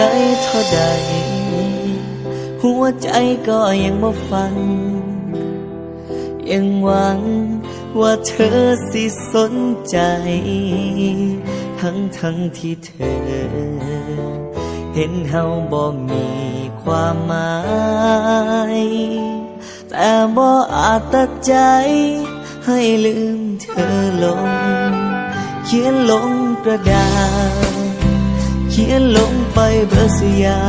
ใจเท่าใด หัวใจก็ยังบ่ฟัง ยังหวังว่าเธอสิสนใจ ทั้งทั้งที่เธอ เห็นเฮาบ่มีความหมาย แต่บ่อาจตัดใจ ให้ลืมเธอลง เขียนลงกระดาษ ขียนลงไปเบอร์สยา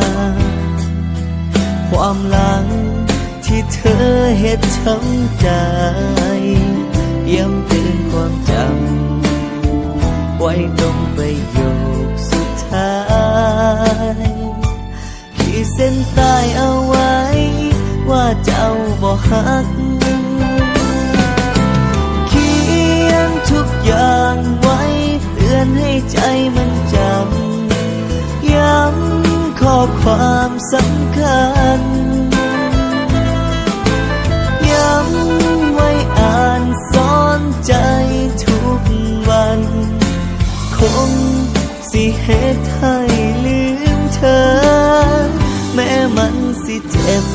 ความหลังที่เธอเฮ็ดช้ำใจ ย้ำเตือนความจำ ไว้ตรงประโยคสุดท้าย ขีดเส้นใต้เอาไว้ ว่าเจ้าบ่ฮักเขียนทุกอย่างไว้ เตือนให้ใจมันจำ ข้อความสำคัญ ย้ำไว้อ่านสอนใจทุกวัน คงสิเหตุให้ลืมเธอ แม้มันสิเจ็บ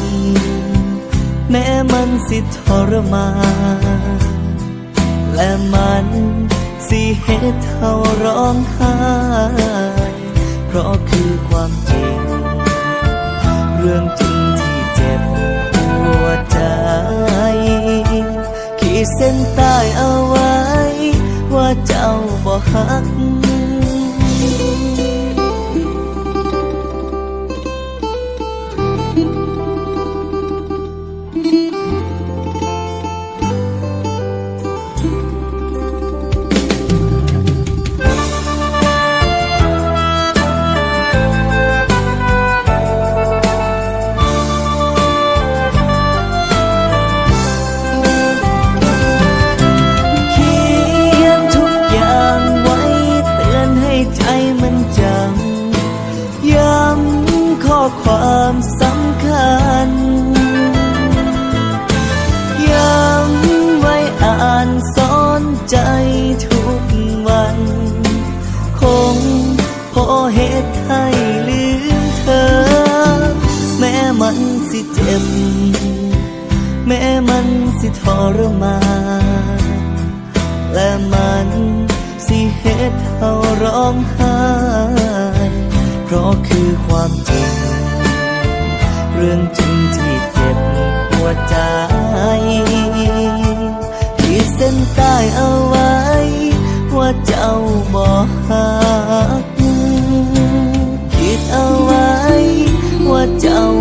แม้มันสิทรมานและมันสิเหตุเท่าร้องไห้ เพราะคือความจริง เรื่องจริงที่เจ็บปวดใจ ขีดเส้นใต้เอาไว้ ว่าเจ้าบ่ฮัก ความสำคัญ ย้ำไว้อ่านสอนใจทุกวัน คงพอเหตุให้ลืมเธอ แม้มันสิเจ็บ แม้มันสิทรมานและมันสิเหตุเท่าร้องไห้เพราะคือความจริง รื่องจริงที่เจ็บปวดใจที่เส้นใต้เอาไว้ ว่าเจ้าบ่หักคิดเอาไว้ ว่าเจ้า